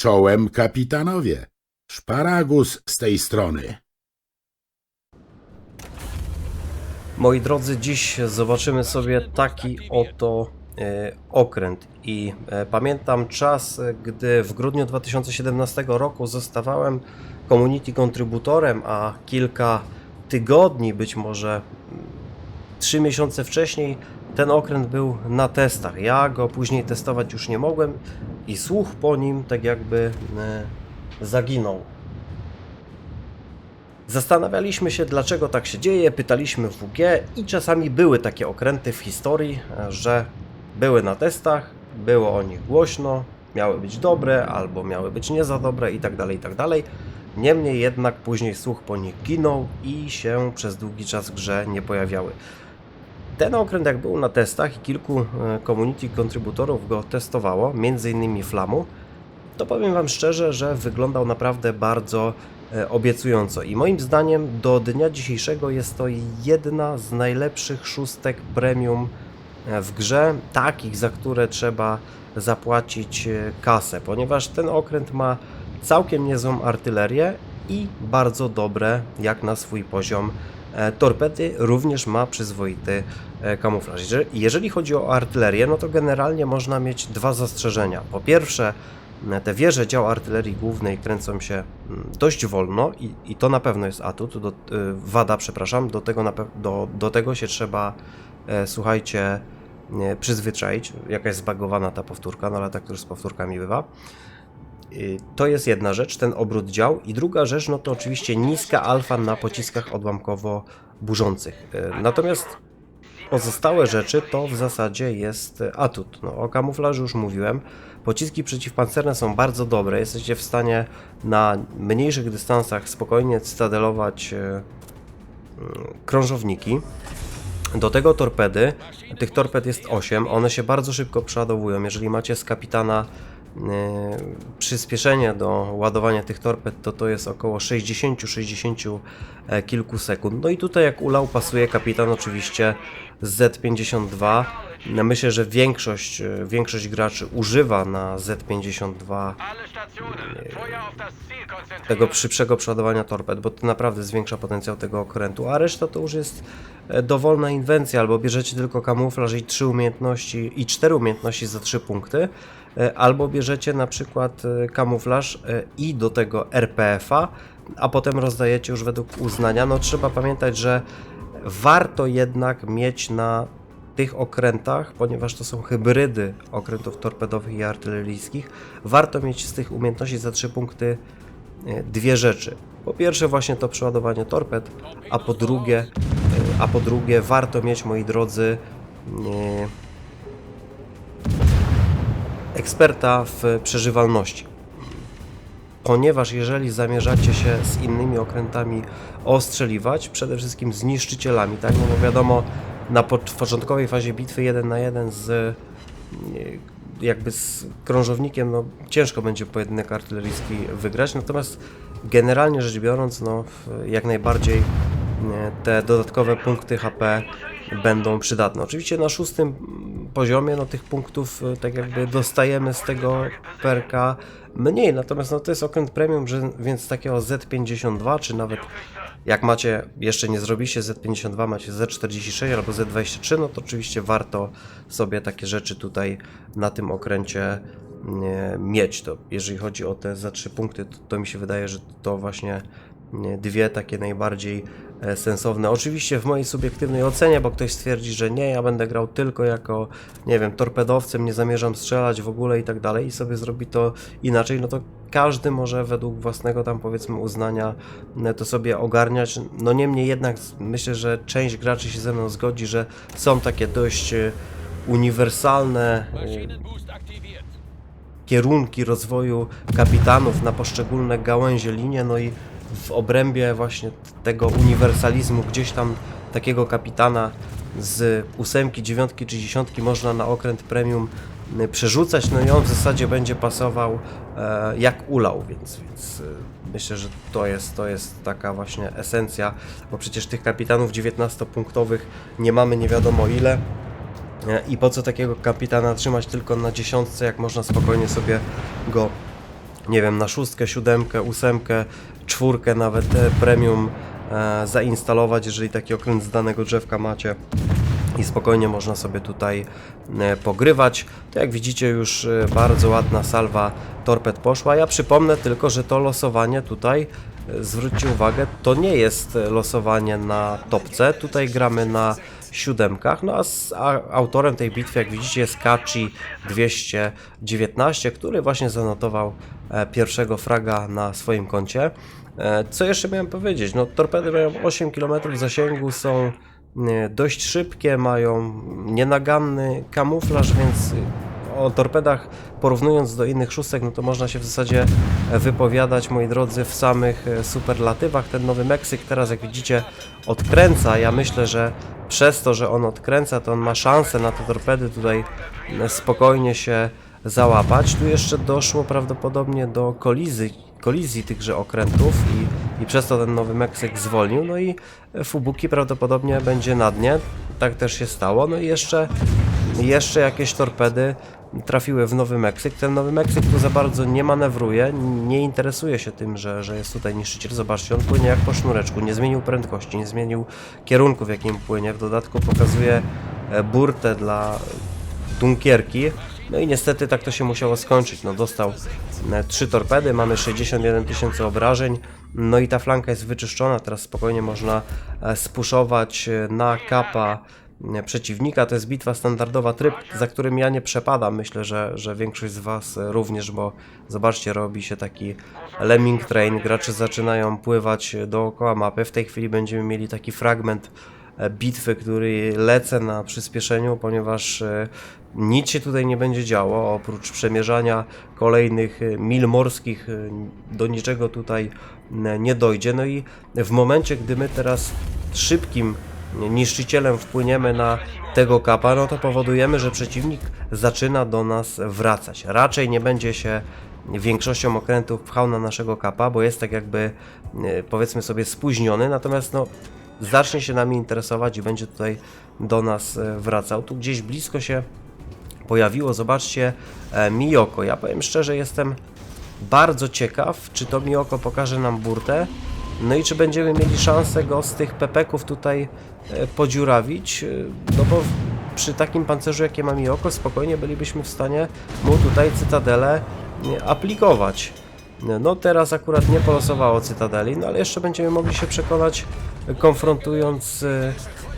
Czołem kapitanowie. Szparagus z tej strony. Moi drodzy, dziś zobaczymy sobie taki oto e, okręt i e, pamiętam czas, e, gdy w grudniu 2017 roku zostawałem community kontrybutorem, a kilka tygodni, być może mm, trzy miesiące wcześniej, ten okręt był na testach. Ja go później testować już nie mogłem i słuch po nim tak jakby e, zaginął. Zastanawialiśmy się, dlaczego tak się dzieje, pytaliśmy WG i czasami były takie okręty w historii, e, że były na testach, było o nich głośno, miały być dobre albo miały być nie za dobre i tak dalej, i tak. Niemniej jednak później słuch po nich ginął i się przez długi czas grze nie pojawiały. Ten okręt jak był na testach i kilku e, community kontrybutorów go testowało, innymi Flamu, to powiem Wam szczerze, że wyglądał naprawdę bardzo e, obiecująco. I moim zdaniem do dnia dzisiejszego jest to jedna z najlepszych szóstek premium e, w grze, takich, za które trzeba zapłacić kasę, ponieważ ten okręt ma całkiem niezłą artylerię i bardzo dobre, jak na swój poziom, torpedy, również ma przyzwoity e, kamuflaż. Jeżeli- chodzi o artylerię, no to generalnie można mieć dwa zastrzeżenia. Po pierwsze, te wieże dział artylerii głównej kręcą się dość wolno i, i to na pewno jest atut, do, y, wada, przepraszam, do tego, do, do tego się trzeba, e, słuchajcie, przyzwyczaić, jaka jest zbagowana ta powtórka, no ale tak już z powtórkami bywa. Y, To jest jedna rzecz, ten obrót dział. I druga rzecz, no to oczywiście niska alfa na pociskach odłamkowo-burzących. Y, Natomiast pozostałe rzeczy to w zasadzie jest atut. No, o kamuflażu już mówiłem. Pociski przeciwpancerne są bardzo dobre. Jesteście w stanie na mniejszych dystansach spokojnie cytadelować e, mm, krążowniki. Do tego torpedy, tych torped jest 8, one się bardzo szybko przeładowują. Jeżeli macie z kapitana e, przyspieszenie do ładowania tych torped, to to jest około 60-60 e, kilku sekund. No i tutaj jak ulał pasuje kapitan oczywiście Z52. No Myślę, że większość, e, większość graczy używa na Z52 Alle Stationen, Feuer auf das Ziel konzentrieren. tego szybszego przeładowania torped, bo to naprawdę zwiększa potencjał tego okrętu, a reszta to już jest e, dowolna inwencja, albo bierzecie tylko kamuflaż i trzy umiejętności i cztery umiejętności za trzy punkty, e, albo bierzecie na przykład e, kamuflaż e, i do tego RPF-a, a potem rozdajecie już według uznania. No trzeba pamiętać, że warto jednak mieć na tych okrętach, ponieważ to są hybrydy okrętów torpedowych i artyleryjskich, warto mieć z tych umiejętności za trzy punkty e, dwie rzeczy. Po pierwsze właśnie to przeładowanie torped, a po drugie, e, a po drugie warto mieć, moi drodzy, e, eksperta w przeżywalności. Ponieważ jeżeli zamierzacie się z innymi okrętami ostrzeliwać, przede wszystkim z niszczycielami, tak? No bo wiadomo, na po- początkowej fazie bitwy 1 na 1 z nie, jakby z krążownikiem, no ciężko będzie pojedynek artyleryjski wygrać, natomiast generalnie rzecz biorąc, no jak najbardziej nie, te dodatkowe punkty HP będą przydatne. Oczywiście na szóstym poziomie, no tych punktów y, tak jakby dostajemy z tego perka mniej, natomiast no to jest okręt premium, że, więc takiego Z52, czy nawet jak macie, jeszcze nie zrobiliście Z52, macie Z46 albo Z23, no to oczywiście warto sobie takie rzeczy tutaj na tym okręcie nie, mieć. To jeżeli chodzi o te za 3 punkty, to, to mi się wydaje, że to właśnie nie, dwie takie najbardziej e, sensowne. Oczywiście w mojej subiektywnej ocenie, bo ktoś stwierdzi, że nie, ja będę grał tylko jako, nie wiem, torpedowcem, nie zamierzam strzelać w ogóle i tak dalej i sobie zrobi to inaczej, no to każdy może według własnego tam powiedzmy uznania e, to sobie ogarniać. No niemniej jednak myślę, że część graczy się ze mną zgodzi, że są takie dość e, uniwersalne kierunki rozwoju kapitanów na poszczególne gałęzie linie, no i w obrębie właśnie tego uniwersalizmu gdzieś tam takiego kapitana z ósemki, dziewiątki czy dziesiątki można na okręt premium y, przerzucać, no i on w zasadzie będzie pasował e, jak ulał, więc, więc y, myślę, że to jest, to jest taka właśnie esencja, bo przecież tych kapitanów 19-punktowych nie mamy nie wiadomo ile. Nie? I po co takiego kapitana trzymać tylko na dziesiątce, jak można spokojnie sobie go nie wiem, na szóstkę, siódemkę, ósemkę, czwórkę nawet e, premium e, zainstalować, jeżeli taki okręt z danego drzewka macie i spokojnie można sobie tutaj e, pogrywać. To jak widzicie już bardzo ładna salwa torped poszła. Ja przypomnę tylko, że to losowanie tutaj, zwróćcie uwagę, to nie jest losowanie na topce. Tutaj gramy na siódemkach, no a, z, a autorem tej bitwy, jak widzicie, jest Kachi 219, który właśnie zanotował e, pierwszego fraga na swoim koncie. E, Co jeszcze miałem powiedzieć? No, torpedy mają 8 km zasięgu, są e, dość szybkie, mają nienaganny kamuflaż, więc o torpedach porównując do innych szóstek, no to można się w zasadzie wypowiadać, moi drodzy, w samych e, superlatywach. Ten nowy Meksyk teraz, jak widzicie, odkręca. Ja myślę, że przez to, że on odkręca, to on ma szansę na te torpedy tutaj e, spokojnie się załapać. Tu jeszcze doszło prawdopodobnie do kolizji, kolizji tychże okrętów i, i przez to ten nowy Meksyk zwolnił. No i Fubuki prawdopodobnie będzie na dnie. Tak też się stało. No i jeszcze, jeszcze jakieś torpedy trafiły w Nowy Meksyk. Ten Nowy Meksyk tu za bardzo nie manewruje, nie interesuje się tym, że, że jest tutaj niszczyciel. Zobaczcie, on płynie jak po sznureczku, nie zmienił prędkości, nie zmienił kierunku, w jakim płynie. W dodatku pokazuje e, burtę dla Dunkierki. No i niestety tak to się musiało skończyć. No dostał e, trzy torpedy, mamy 61 tysięcy obrażeń. No i ta flanka jest wyczyszczona, teraz spokojnie można e, spuszować na kapa przeciwnika. To jest bitwa standardowa, tryb, za którym ja nie przepadam. Myślę, że, że większość z Was e, również, bo zobaczcie, robi się taki lemming train. Gracze zaczynają pływać dookoła mapy. W tej chwili będziemy mieli taki fragment e, bitwy, który lecę na przyspieszeniu, ponieważ e, nic się tutaj nie będzie działo, oprócz przemierzania kolejnych e, mil morskich, e, do niczego tutaj nie dojdzie. No i w momencie, gdy my teraz szybkim niszczycielem wpłyniemy na tego kapa, no to powodujemy, że przeciwnik zaczyna do nas wracać. Raczej nie będzie się większością okrętów pchał na naszego kapa, bo jest tak jakby e, powiedzmy sobie spóźniony, natomiast no zacznie się nami interesować i będzie tutaj do nas e, wracał. Tu gdzieś blisko się pojawiło, zobaczcie, e, Miyoko. Ja powiem szczerze, jestem bardzo ciekaw, czy to Miyoko pokaże nam burtę, no i czy będziemy mieli szansę go z tych pepeków tutaj e, podziurawić, e, no bo przy takim pancerzu, jakie ma Miyoko, spokojnie bylibyśmy w stanie mu tutaj cytadelę e, aplikować. No teraz akurat nie polosowało Cytadeli, no ale jeszcze będziemy mogli się przekonać e, konfrontując z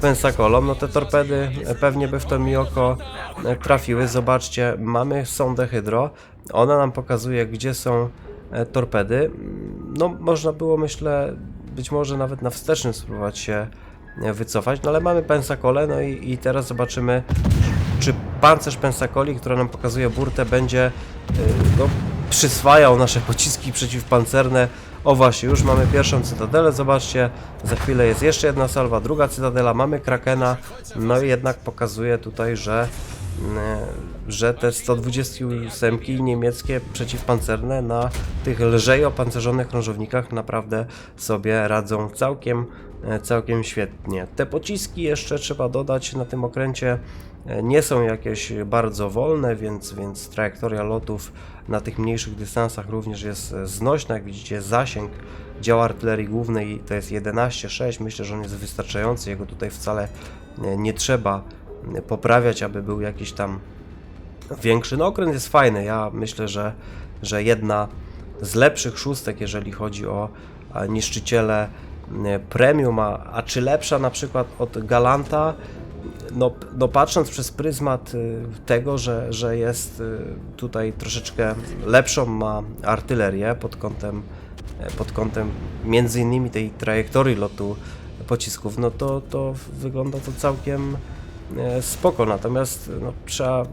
Pensacolą. No te torpedy e, pewnie by w to Miyoko e, trafiły. Zobaczcie, mamy sondę Hydro. Ona nam pokazuje, gdzie są e, torpedy. Mm, No można było, myślę, być może nawet na wstecznym spróbować się e, wycofać, no ale mamy Pensacolę, no i, i teraz zobaczymy, czy pancerz Pensacoli, która nam pokazuje burtę, będzie y, no, przyswajał nasze pociski przeciwpancerne. O właśnie, już mamy pierwszą cytadelę, zobaczcie, za chwilę jest jeszcze jedna salwa, druga cytadela, mamy Krakena, no i jednak pokazuje tutaj, że, że te 128 niemieckie przeciwpancerne na tych lżej opancerzonych krążownikach naprawdę sobie radzą całkiem, całkiem świetnie. Te pociski jeszcze trzeba dodać na tym okręcie nie są jakieś bardzo wolne, więc, więc trajektoria lotów na tych mniejszych dystansach również jest znośna. Jak widzicie, zasięg działa artylerii głównej to jest 11,6. Myślę, że on jest wystarczający. Jego tutaj wcale nie trzeba poprawiać, aby był jakiś tam większy. No okręt jest fajny. Ja myślę, że, że jedna z lepszych szóstek, jeżeli chodzi o niszczyciele premium, a, a czy lepsza na przykład od Galanta? No, no patrząc przez pryzmat y, tego, że, że jest y, tutaj troszeczkę lepszą ma artylerię pod kątem, e, pod kątem między innymi tej trajektorii lotu pocisków, no to, to wygląda to całkiem spoko. Natomiast no, trzeba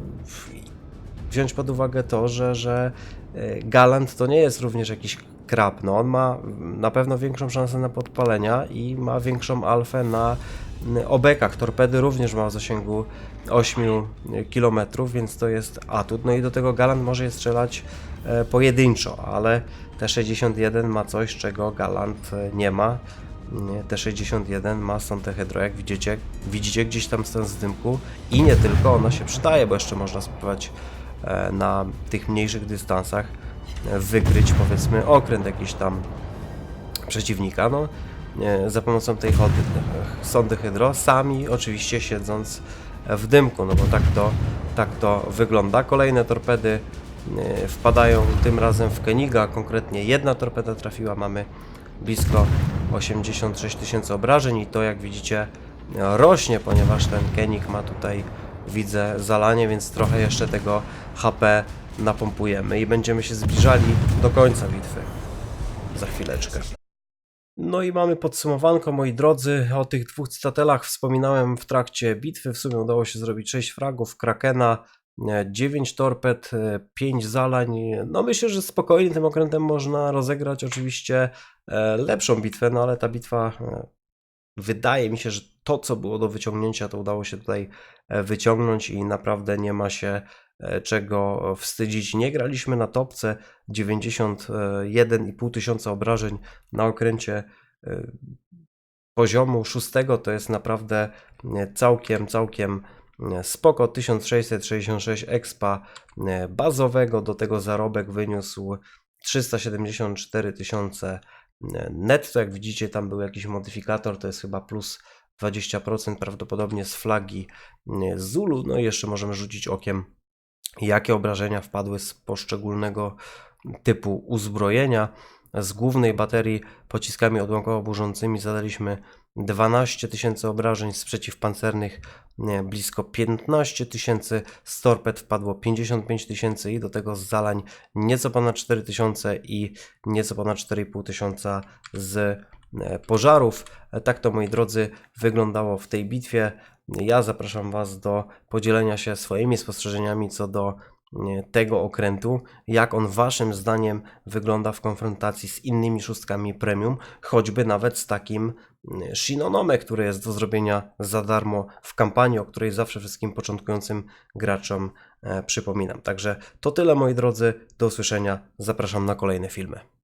wziąć pod uwagę to, że, że e, Galant to nie jest również jakiś krab. No, on ma na pewno większą szansę na podpalenia i ma większą alfę na obekach. Torpedy również ma w zasięgu 8 km, więc to jest atut. No i do tego Galant może je strzelać e, pojedynczo, ale T-61 ma coś, czego Galant e, nie ma. Nie, T61 ma sondę hydro, jak widzicie, widzicie gdzieś tam z dymku i nie tylko, ona się przydaje, bo jeszcze można spływać e, na tych mniejszych dystansach wykryć powiedzmy okręt jakiś tam przeciwnika, no, e, za pomocą tej sondy hydro, sami oczywiście siedząc w dymku, no bo tak to, tak to wygląda. Kolejne torpedy e, wpadają tym razem w Keniga, konkretnie jedna torpeda trafiła, mamy blisko 86 tysięcy obrażeń i to jak widzicie rośnie, ponieważ ten Kenig ma tutaj widzę zalanie, więc trochę jeszcze tego HP napompujemy i będziemy się zbliżali do końca bitwy za chwileczkę. No i mamy podsumowanko, moi drodzy. O tych dwóch cytatelach wspominałem w trakcie bitwy. W sumie udało się zrobić 6 fragów Krakena, 9 torped, 5 zalań. No myślę, że spokojnie tym okrętem można rozegrać oczywiście e, lepszą bitwę, no ale ta bitwa e, wydaje mi się, że to co było do wyciągnięcia to udało się tutaj e, wyciągnąć i naprawdę nie ma się e, czego wstydzić. Nie graliśmy na topce 91,5 tysiąca obrażeń na okręcie e, poziomu szóstego to jest naprawdę e, całkiem, całkiem e, spoko. 1666 expa e, bazowego, do tego zarobek wyniósł 374 tysiące e, netto. Jak widzicie, tam był jakiś modyfikator, to jest chyba plus 20% prawdopodobnie z flagi e, Zulu. No i jeszcze możemy rzucić okiem, jakie obrażenia wpadły z poszczególnego typu uzbrojenia. Z głównej baterii pociskami odłamkowo-burzącymi zadaliśmy 12 tysięcy obrażeń, z przeciwpancernych blisko 15 tysięcy, z torped wpadło 55 tysięcy i do tego z zalań nieco ponad 4 tysiące i nieco ponad 4,5 tysiąca z e, pożarów. Tak to moi drodzy wyglądało w tej bitwie. Ja zapraszam Was do podzielenia się swoimi spostrzeżeniami co do tego okrętu, jak on waszym zdaniem wygląda w konfrontacji z innymi szóstkami premium, choćby nawet z takim mm, Shinonome, który jest do zrobienia za darmo w kampanii, o której zawsze wszystkim początkującym graczom e, przypominam. Także to tyle moi drodzy, do usłyszenia, zapraszam na kolejne filmy.